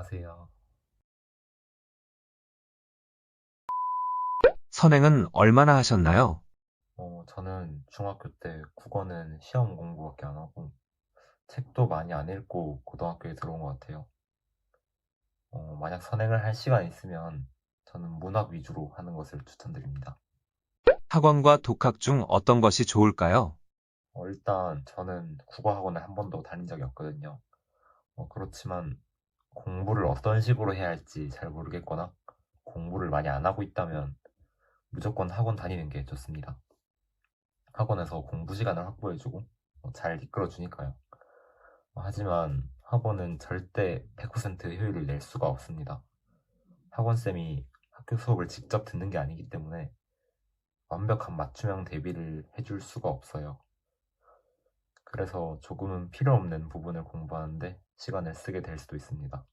안녕하세요. 선행은 얼마나 하셨나요? 어, 저는 중학교 때 국어는 시험 공부밖에 안 하고 책도 많이 안 읽고 고등학교에 들어온 것 같아요. 어, 만약 선행을 할 시간 있으면 저는 문학 위주로 하는 것을 추천드립니다. 학원과 독학 중 어떤 것이 좋을까요? 어, 일단 저는 국어 학원을 한 번도 다닌 적이 없거든요. 어, 그렇지만 공부를 어떤 식으로 해야 할지 잘 모르겠거나 공부를 많이 안 하고 있다면 무조건 학원 다니는 게 좋습니다. 학원에서 공부 시간을 확보해주고 어, 잘 이끌어주니까요. 어, 하지만 학원은 절대 100% 효율을 낼 수가 없습니다. 학원쌤이 학교 수업을 직접 듣는 게 아니기 때문에 완벽한 맞춤형 대비를 해줄 수가 없어요. 그래서 조금은 필요 없는 부분을 공부하는데 시간을 쓰게 될 수도 있습니다.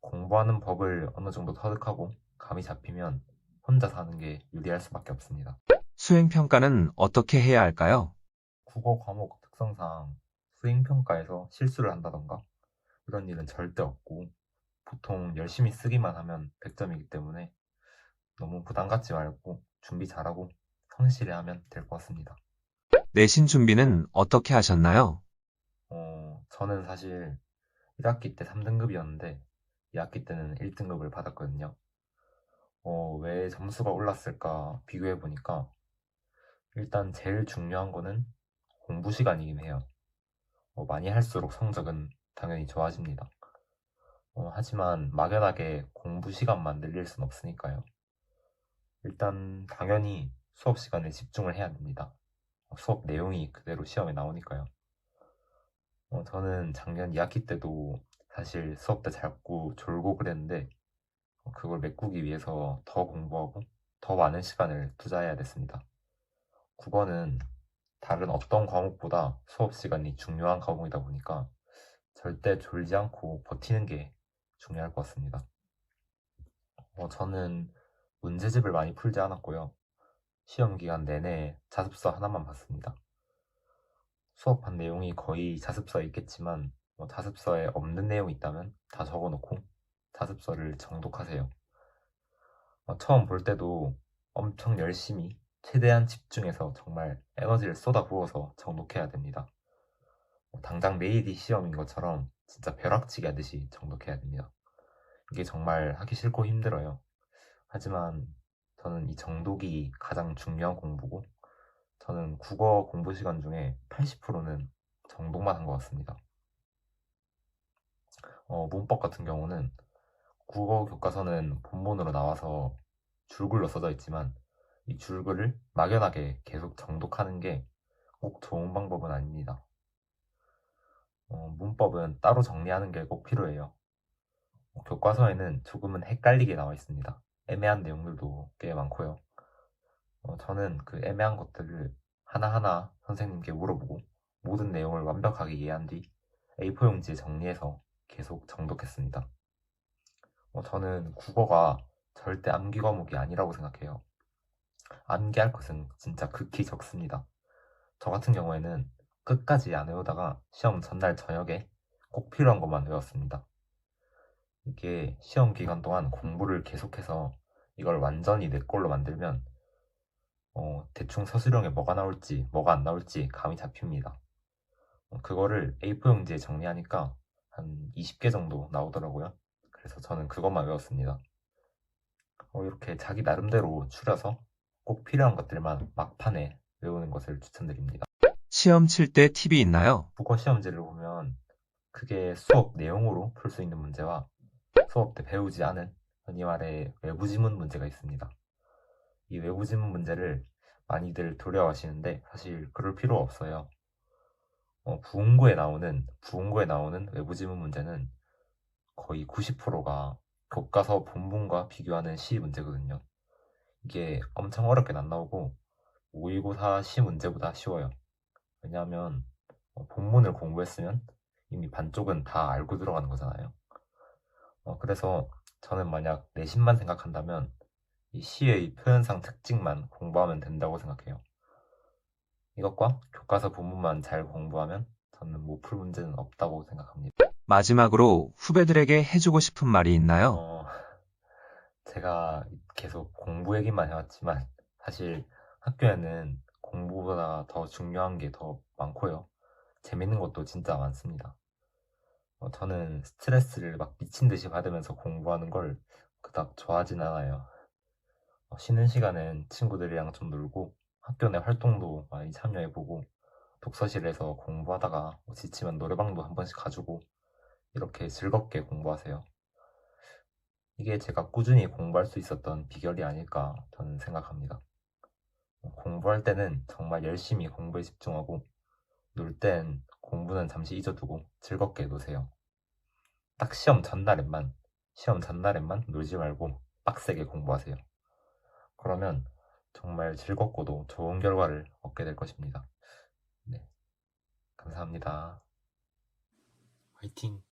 공부하는 법을 어느 정도 터득하고 감이 잡히면 혼자 사는 게 유리할 수밖에 없습니다. 수행평가는 어떻게 해야 할까요? 국어 과목 특성상 수행평가에서 실수를 한다던가 이런 일은 절대 없고 보통 열심히 쓰기만 하면 100점이기 때문에 너무 부담 갖지 말고 준비 잘하고 성실히 하면 될 것 같습니다. 내신 준비는 어떻게 하셨나요? 어, 저는 사실 1학기 때 3등급이었는데 2학기 때는 1등급을 받았거든요. 어, 왜 점수가 올랐을까 비교해 보니까 일단 제일 중요한 거는 공부 시간이긴 해요. 어, 많이 할수록 성적은 당연히 좋아집니다. 어, 하지만 막연하게 공부 시간만 늘릴 순 없으니까요. 일단 당연히 수업 시간에 집중을 해야 됩니다. 어, 수업 내용이 그대로 시험에 나오니까요. 어, 저는 작년 2학기 때도 사실 수업 때 자꾸 졸고 그랬는데 어, 그걸 메꾸기 위해서 더 공부하고 더 많은 시간을 투자해야 됐습니다. 국어는 다른 어떤 과목보다 수업 시간이 중요한 과목이다 보니까 절대 졸지 않고 버티는 게 중요할 것 같습니다. 어, 저는 문제집을 많이 풀지 않았고요. 시험 기간 내내 자습서 하나만 봤습니다. 수업한 내용이 거의 자습서에 있겠지만 뭐 자습서에 없는 내용이 있다면 다 적어놓고 자습서를 정독하세요. 어, 처음 볼 때도 엄청 열심히 최대한 집중해서 정말 에너지를 쏟아부어서 정독해야 됩니다. 어, 당장 내일이 시험인 것처럼 진짜 벼락치기 하듯이 정독해야 됩니다. 이게 정말 하기 싫고 힘들어요. 하지만 저는 이 정독이 가장 중요한 공부고 저는 국어 공부 시간 중에 80%는 정독만 한 것 같습니다. 어, 문법 같은 경우는 국어 교과서는 본문으로 나와서 줄글로 써져 있지만 이 줄글을 막연하게 계속 정독하는 게 꼭 좋은 방법은 아닙니다. 어, 문법은 따로 정리하는 게 꼭 필요해요. 어, 교과서에는 조금은 헷갈리게 나와 있습니다. 애매한 내용들도 꽤 많고요. 어, 저는 그 애매한 것들을 하나하나 선생님께 물어보고 모든 내용을 완벽하게 이해한 뒤 A4 용지에 정리해서 계속 정독했습니다. 어, 저는 국어가 절대 암기 과목이 아니라고 생각해요. 암기할 것은 진짜 극히 적습니다. 저 같은 경우에는 끝까지 안 외우다가 시험 전날 저녁에 꼭 필요한 것만 외웠습니다. 이게 시험 기간 동안 공부를 계속해서 이걸 완전히 내 걸로 만들면 어, 대충 서술형에 뭐가 나올지 뭐가 안 나올지 감이 잡힙니다. 어, 그거를 A4 용지에 정리하니까 한 20개 정도 나오더라고요. 그래서 저는 그것만 외웠습니다. 어, 이렇게 자기 나름대로 추려서 꼭 필요한 것들만 막판에 외우는 것을 추천드립니다. 시험 칠 때 팁이 있나요? 국어 시험지를 보면 그게 수업 내용으로 풀 수 있는 문제와 수업 때 배우지 않은 흔히 말해 외부 지문 문제가 있습니다. 이 외부 지문 문제를 많이들 두려워하시는데 사실 그럴 필요 없어요. 어, 부흥고에 나오는 부흥고에 나오는 외부 지문 문제는 거의 90%가 교과서 본문과 비교하는 시 문제거든요. 이게 엄청 어렵게 안 나오고 모의고사 시 문제보다 쉬워요. 왜냐하면 어, 본문을 공부했으면 이미 반쪽은 다 알고 들어가는 거잖아요. 어, 그래서 저는 만약 내신만 생각한다면 이 시의 표현상 특징만 공부하면 된다고 생각해요. 이것과 교과서 본문만 잘 공부하면 저는 못 풀 문제는 없다고 생각합니다. 마지막으로 후배들에게 해주고 싶은 말이 있나요? 어, 제가 계속 공부 얘기만 해왔지만 사실 학교에는 공부보다 더 중요한 게 더 많고요. 재밌는 것도 진짜 많습니다. 어, 저는 스트레스를 막 미친 듯이 받으면서 공부하는 걸 그닥 좋아하진 않아요. 어, 쉬는 시간엔 친구들이랑 좀 놀고 학교 내 활동도 많이 참여해보고 독서실에서 공부하다가 뭐 지치면 노래방도 한 번씩 가주고 이렇게 즐겁게 공부하세요. 이게 제가 꾸준히 공부할 수 있었던 비결이 아닐까 저는 생각합니다. 어, 공부할 때는 정말 열심히 공부에 집중하고 놀 땐 공부는 잠시 잊어두고 즐겁게 노세요. 딱 시험 전날에만, 시험 전날에만 놀지 말고 빡세게 공부하세요. 그러면 정말 즐겁고도 좋은 결과를 얻게 될 것입니다. 네. 감사합니다. 화이팅!